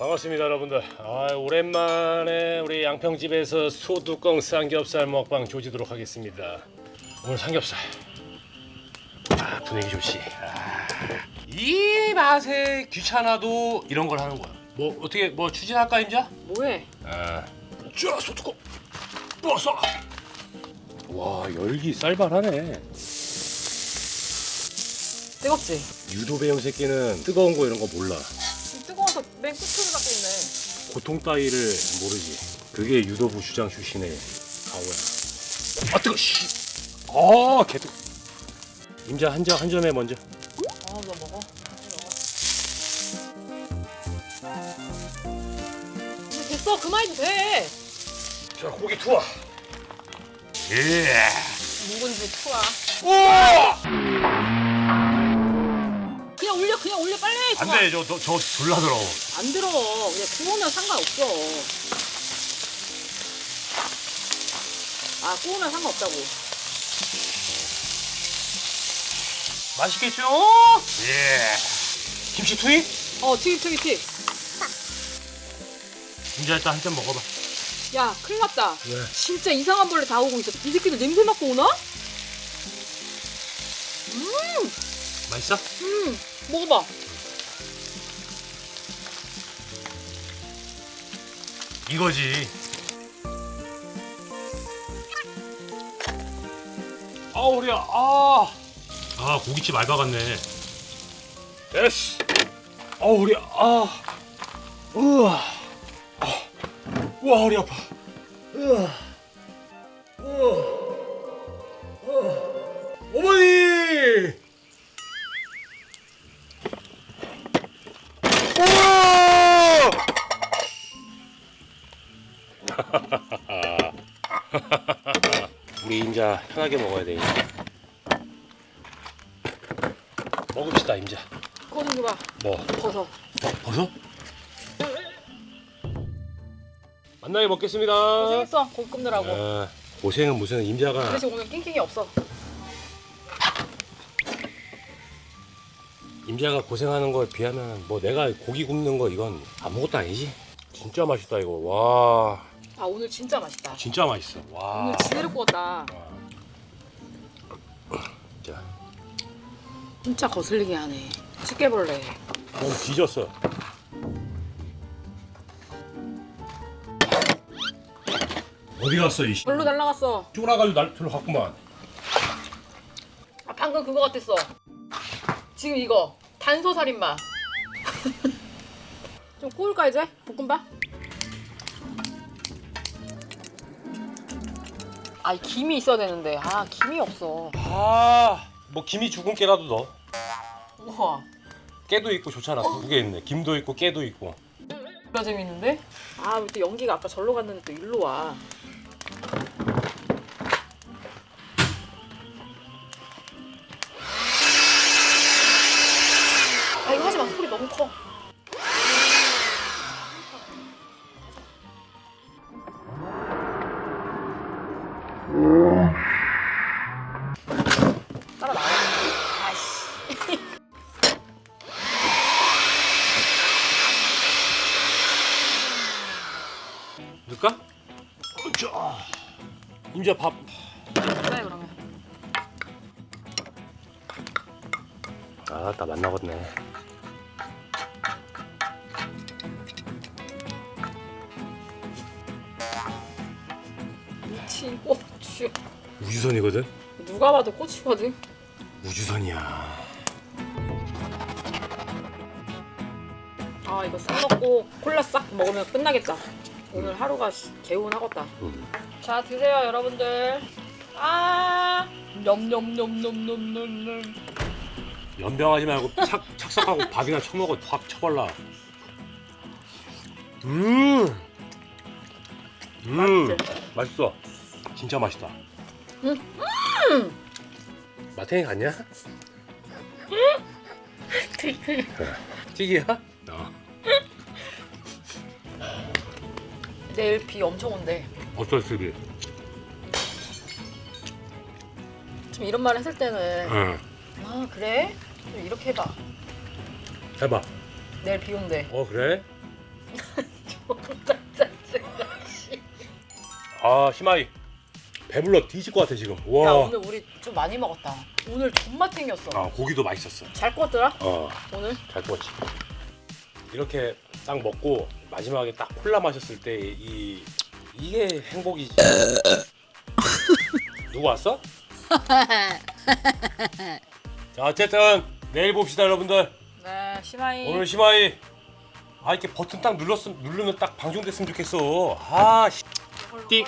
반갑습니다 여러분들. 아, 오랜만에 우리 양평집에서 소뚜껑 삼겹살 먹방 조지도록 하겠습니다. 오늘 삼겹살. 아 분위기 좋지. 아, 이 맛에 귀찮아도 이런 걸 하는 거야. 뭐 어떻게 뭐 추진할까 임자? 뭐해? 아, 쫙 소뚜껑. 뽀서. 와 열기 쌀발하네. 뜨겁지? 유도 배운 새끼는 뜨거운 거 이런 거 몰라. 뜨거워서 맨 끝으로 갖 고. 고통 따위를 모르지. 그게 유도부 주장 출신의 가오야. 아 뜨거. 씨. 아 개뜨. 임자 한점한 점에 먼저. 아, 너 먹어. 이제 됐어, 그만해도 돼. 자 고기 투하. 예. 묵은지 투하. 오! 그 안 돼 저 저 저 졸라 들어. 안 들어. 그냥 구우면 상관없어. 아, 구우면 상관없다고. 맛있겠죠? 예. 김치 투입? 어, 튀김, 튀김, 튀김. 임자 일단 한점 먹어봐. 야, 큰일 났다. 왜? 진짜 이상한 벌레 다 오고 있어. 이 새끼들 냄새 맡고 오나? 맛있어? 음, 먹어봐. 이거지. 아 우리야 아. 아 고깃집 알바 같네. 됐어. 아 우리야 아. 우와. 아. 우와 허리 아파. 우와. 우와. 우리 임자 편하게 먹어야 돼. 임자. 먹읍시다 임자. 좀 줘봐. 뭐 버섯. 버섯? 만나게 먹겠습니다. 고생했어, 고기 굽느라고. 아, 고생은 무슨 임자가 그래서 오늘 낑낑이 없어. 임자가 고생하는 거에 비하면 뭐 내가 고기 굽는 거 이건 아무것도 아니지. 진짜 맛있다 이거. 와 아, 오늘 진짜 맛있다. 진짜 맛있어. 와. 오늘 지대로 구웠다. 자, 진짜 거슬리게 하네. 집게벌레. 너무 뒤졌어. 어디 갔어 이 씨. 별로 날라갔어. 쫄아가지고 날 별로 갔구만. 아, 방금 그거 같았어. 지금 이거 단소 살인마. 좀 구울까 이제? 볶음밥? 아, 이 김이 있어야 되는데. 아, 김이 없어. 아, 뭐 김이 죽은 깨라도 넣어. 우와. 깨도 있고 좋잖아. 두 개 있네. 김도 있고 깨도 있고. 진짜 재밌는데? 아, 또 연기가 아까 절로 갔는데 또 일로 와. 자, 임자 밥. 그래, 그러면. 아, 나 만나겠네. 미친 고추. 우주선이거든. 누가 봐도 고추거든. 우주선이야. 아 이거 싹 먹고 콜라 싹 먹으면 끝나겠다. 오늘 하루가 시- 개운하겠다. 음. 자 드세요 여러분들. 아 냠냠냠냠냠냠냠. 연병하지 말고 착 착석하고 밥이나 처먹어. 확 쳐발라. 음. 음. 맛있어. 진짜 맛있다. 음. 마탱이 갔냐? 튀기야? 내일 비 엄청 온대. 어쩔 수 없이. 좀 이런 말 했을 때는 응. 아 그래? 좀 이렇게 해봐. 해봐. 내일 비 온대. 어 그래? 아 희마이 배불러 뒤질 것 같아 지금. 야 와. 오늘 우리 좀 많이 먹었다. 오늘 존맛 챙겼어. 아 고기도 맛있었어. 잘 껐더라 어. 오늘? 잘 구웠지. 이렇게 딱 먹고 마지막에 딱 콜라 마셨을 때 이 이게 행복이지. 누구 왔어? 자 어쨌든 내일 봅시다 여러분들. 네 시마이. 오늘 시마이 아 이렇게 버튼 딱 눌렀음 누르면 딱 방송됐으면 좋겠어. 아 씨. 띡.